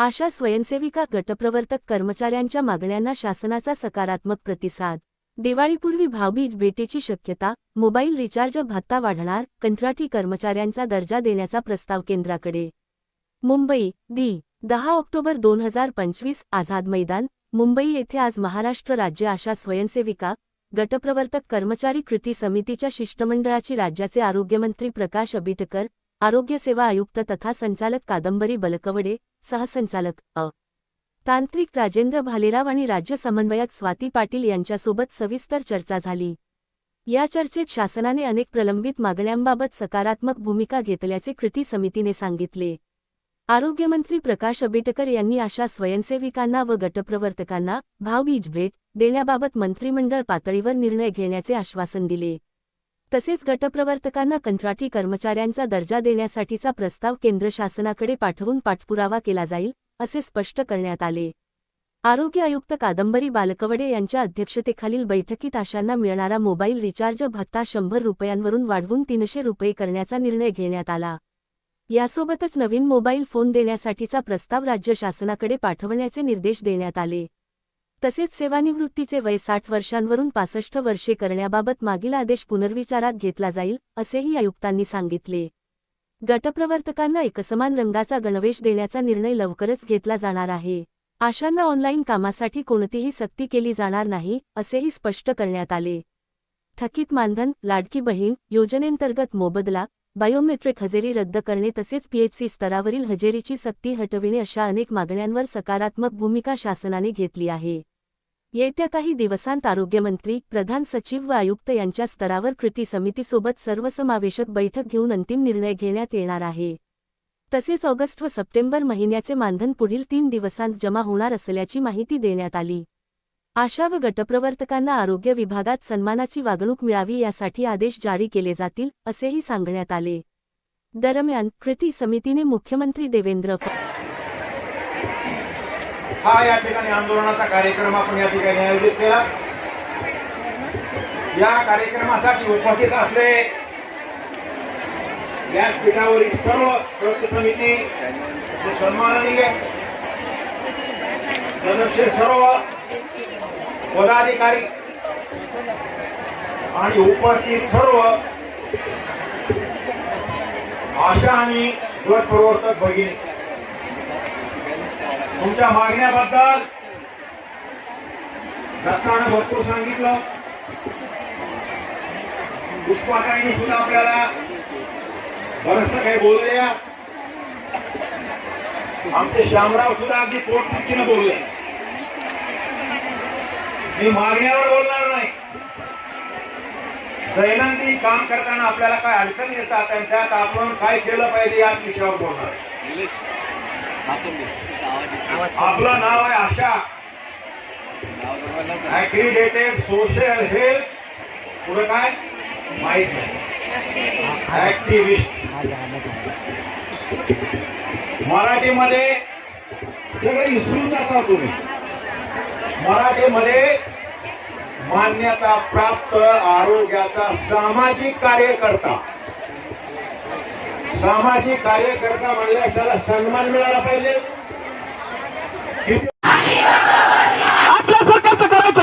आशा स्वयंसेविका गटप्रवर्तक कर्मचाऱ्यांच्या मागण्यांना शासनाचा सकारात्मक प्रतिसाद. दिवाळीपूर्वी भावबीज भेटीची शक्यता मोबाईल रिचार्ज भत्ता वाढणार कंत्राटी कर्मचाऱ्यांचा दर्जा देण्याचा प्रस्ताव केंद्राकडे. मुंबई दी दहा ऑक्टोबर दोन हजार पंचवीस आझाद मैदान मुंबई येथे आज महाराष्ट्र राज्य आशा स्वयंसेविका गटप्रवर्तक कर्मचारी कृती समितीच्या शिष्टमंडळाची राज्याचे आरोग्यमंत्री प्रकाश अबिटकर आरोग्य सेवा आयुक्त तथा संचालक कादंबरी बलकवडे सहसंचालक अ. तांत्रिक राजेंद्र भालेराव आणि राज्य समन्वयक स्वाती पाटील यांच्यासोबत सविस्तर चर्चा झाली. या चर्चेत शासनाने अनेक प्रलंबित मागण्यांबाबत सकारात्मक भूमिका घेतल्याचे कृती समितीने सांगितले. आरोग्यमंत्री प्रकाश आंबेडकर यांनी अशा स्वयंसेविकांना व गटप्रवर्तकांना भावबीज भेट देण्याबाबत मंत्रिमंडळ पातळीवर निर्णय घेण्याचे आश्वासन दिले. तसेच गटप्रवर्तकांना कंत्राटी कर्मचाऱ्यांचा दर्जा देण्यासाठीचा प्रस्ताव केंद्र शासनाकडे पाठवून पाठपुरावा केला जाईल असे स्पष्ट करण्यात आले. आरोग्य आयुक्त कादंबरी बालकवडे यांच्या अध्यक्षतेखालील बैठकीत आशांना मिळणारा मोबाईल रिचार्ज भत्ता शंभर रुपयांवरून वाढवून तीनशे रुपये करण्याचा निर्णय घेण्यात आला. यासोबतच नवीन मोबाईल फोन देण्यासाठीचा प्रस्ताव राज्य शासनाकडे पाठवण्याचे निर्देश देण्यात आले. तसेच सेवानिवृत्तीचे वय साठ वर्षांवरून पासष्ट वर्षे करण्याबाबत मागील आदेश पुनर्विचारात घेतला जाईल असेही आयुक्तांनी सांगितले. गटप्रवर्तकांना एकसमान रंगाचा गणवेश देण्याचा निर्णय लवकरच घेतला जाणार आहे. आशांना ऑनलाईन कामासाठी कोणतीही सक्ती केली जाणार नाही असेही स्पष्ट करण्यात आले. थकीत मानधन लाडकी बहीण योजनेंतर्गत मोबदला बायोमेट्रिक हजेरी रद्द करणे तसेच पीएचसी स्तरावरील हजेरीची सक्ती हटविणे अशा अनेक मागण्यांवर सकारात्मक भूमिका शासनाने घेतली आहे. येत्या काही दिवसांत आरोग्यमंत्री प्रधान सचिव व आयुक्त यांच्या स्तरावर कृती समितीसोबत सर्वसमावेशक बैठक घेऊन अंतिम निर्णय घेण्यात येणार आहे. तसेच ऑगस्ट व सप्टेंबर महिन्याचे मानधन पुढील तीन दिवसांत जमा होणार असल्याची माहिती देण्यात आली. आशा व गटप्रवर्तकांना आरोग्य विभागात सन्मानाची वागणूक मिळावी यासाठी आदेश जारी केले जातील असेही सांगण्यात आले. दरम्यान कृती समितीने मुख्यमंत्री देवेंद्र फ हा या ठिकाणी आंदोलनाचा कार्यक्रम आपण या ठिकाणी आयोजित केला. या कार्यक्रमासाठी उपस्थित असले व्यासपीठावरील सर्व कृती समिती सन्माननीय सदस्य सर्व पदाधिकारी आणि उपस्थित सर्व आशा आणि गट प्रवर्तक भगिनी. तुमच्या मागण्याबद्दल दत्तानं भरपूर सांगितलं. पुष्पाताईंनी सुद्धा आपल्याला बरस काही बोलल्या. आमचे श्यामराव सुद्धा अगदी पोटतिकीनं बोलले. मी मागण्यावर बोलणार नाही. दैनंदिन काम करताना आपल्याला काय अडचण येतात त्यांच्यात आपण काय केलं पाहिजे याच विषयावर बोलणार. आपलं नाव आहे आशा. ऍक्रिडेटेड सोशल हेल्थ पुढे काय? माहीत नाही. ऍक्टिव्हिस्ट मराठीमध्ये सगळं विसरून जाता तुम्ही. मराठीमध्ये मान्यता प्राप्त आरोग्याचा सामाजिक कार्यकर्ता. सामाजिक कार्यकर्ता म्हणल्यास त्याला सन्मान मिळाला पाहिजे किती आपल्या सरकारचं करायचं